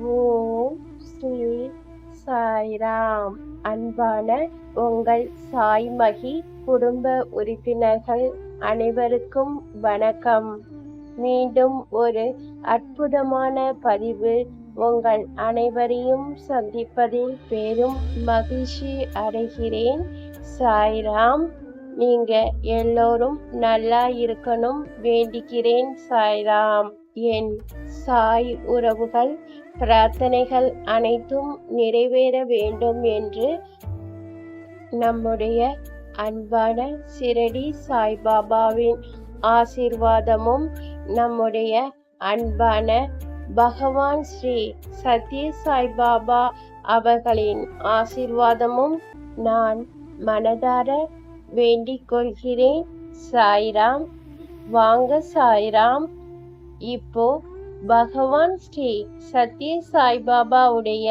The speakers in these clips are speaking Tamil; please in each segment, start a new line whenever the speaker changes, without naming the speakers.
ஓம் ஸ்ரீ சாய்ராம். அன்பான உங்கள் சாய்மகி குடும்ப உறுப்பினர்கள் அனைவருக்கும் வணக்கம். மீண்டும் ஒரு அற்புதமான பதிவு உங்கள் அனைவரையும் சந்திப்பதில் பெரும் மகிழ்ச்சி அடைகிறேன். சாய்ராம் நீங்க எல்லோரும் நல்லா இருக்கணும். வேண்டிக்கிறேன் சாய்ராம். என் சாய் உறவுகள் பிரார்த்தனைகள் அனைத்தும் நிறைவேற வேண்டும் என்று நம்முடைய அன்பான சிரடி சாய்பாபாவின் ஆசீர்வாதமும் நம்முடைய அன்பான பகவான் ஸ்ரீ சத்ய சாய்பாபா அவர்களின் ஆசீர்வாதமும் நான் மனதார வேண்டிக் கொள்கிறேன். சாய்ராம் வாங்க சாய்ராம். இப்போ பகவான் ஸ்ரீ சத்ய சாய்பாபாவுடைய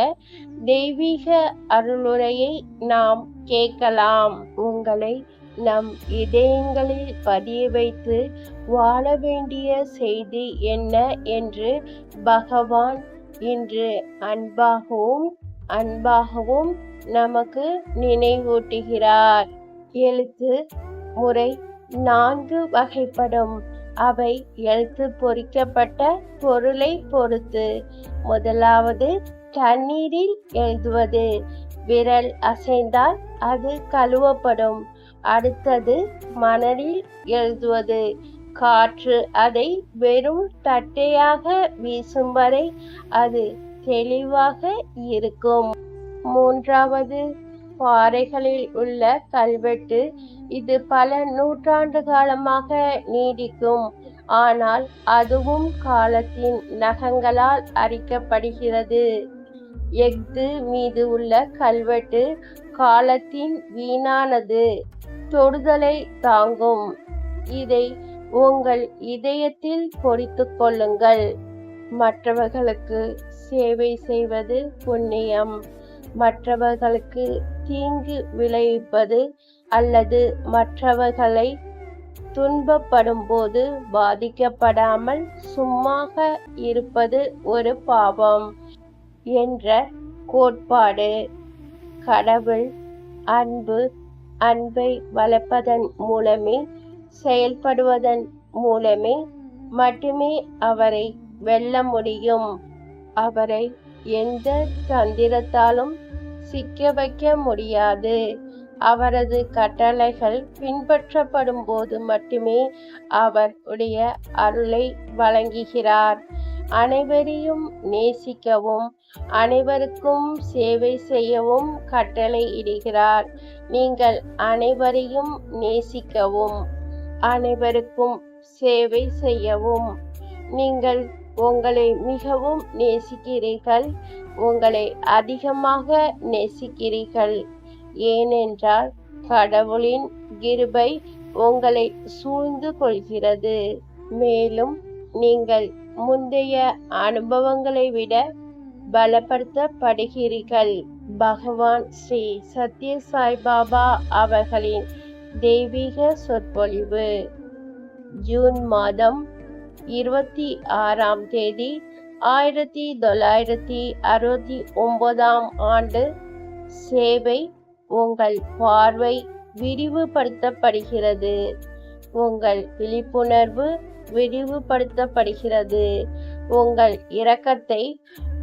தெய்வீக அருளுரையை நாம் கேட்கலாம். உங்களை நம் இதயங்களில் பதிய வைத்து வாழ வேண்டிய செய்தி என்ன என்று பகவான் இன்று அன்பாகவும் அன்பாகவும் நமக்கு நினைவூட்டுகிறார். எழுத்து முறை நான்கு வகைப்படும். அவை எழுத்து பொறிக்கப்பட்ட பொருளை பொறுத்து. முதலாவது தண்ணீரில் எழுதுவது. விரல் அசைந்தால் அது கழுவப்படும். அடுத்தது மணலில் எழுதுவது. காற்று அதை வெறும் தட்டையாக வீசும் வரை அது தெளிவாக இருக்கும். மூன்றாவது பாறைகளில் உள்ள கல்வெட்டு இது பல நூற்றாண்டு காலமாக நீடிக்கும். ஆனால் அதுவும் காலத்தின் நகங்களால் அரிக்கப்படுகிறது. எஃகு மீது உள்ள கல்வெட்டு காலத்தின் வீணானது. தொடுதலை தாங்கும். இதை உங்கள் இதயத்தில் பொறித்து கொள்ளுங்கள். மற்றவர்களுக்கு சேவை செய்வது புண்ணியம். மற்றவர்களுக்கு தீங்கு விளைவிப்பது அல்லது மற்றவர்களை துன்பப்படும் போது பாதிக்கப்படாமல் சும்மாக இருப்பது ஒரு பாவம் என்ற கோட்பாடு. கடவுள் அன்பு அன்பை வளர்ப்பதன் மூலமே செயல்படுவதன் மூலமே மட்டுமே அவரை வெல்ல முடியும். அவரை எந்த தந்திரத்தாலும் சிக்க வைக்க முடியாது. அவரது கட்டளைகள் பின்பற்றப்படும் போது மட்டுமே அவருடைய அருளை வழங்குகிறார். அனைவரையும் நேசிக்கவும் அனைவருக்கும் சேவை செய்யவும் கட்டளை இடுகிறார். நீங்கள் அனைவரையும் நேசிக்கவும் அனைவருக்கும் சேவை செய்யவும். நீங்கள் உங்களை மிகவும் நேசிக்கிறீர்கள். உங்களை அதிகமாக நேசிக்கிறீர்கள். ஏனென்றால் கடவுளின் கிருபை உங்களை சூழ்ந்து கொள்கிறது. மேலும் நீங்கள் முந்தைய அனுபவங்களை விட பலப்படுத்தப்படுகிறீர்கள். பகவான் ஸ்ரீ சத்ய சாய்பாபா அவர்களின் தெய்வீக சொற்பொழிவு. ஜூன் மாதம் இருபத்தி ஆறாம் தேதி ஆயிரத்தி தொள்ளாயிரத்தி அறுபத்தி ஒன்பதாம் ஆண்டு சேவை உங்கள் பார்வை விரிவுபடுத்தப்படுகிறது. உங்கள் விழிப்புணர்வு விரிவுபடுத்தப்படுகிறது. உங்கள் இரக்கத்தை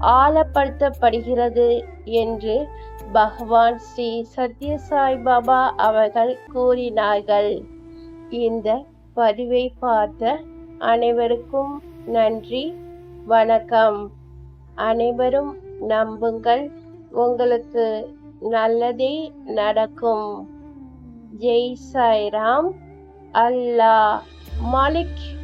ஆழப்படுத்தப்படுகிறது என்று பகவான் ஸ்ரீ சத்ய சாய்பாபா அவர்கள் கூறினார்கள். இந்த பதிவை பார்த்த அனைவருக்கும் நன்றி. வணக்கம். அனைவரும் நம்புங்கள். உங்களுக்கு நல்லதே நடக்கும். ஜெய் சாய்ராம். அல்லாஹ். மாலிக்.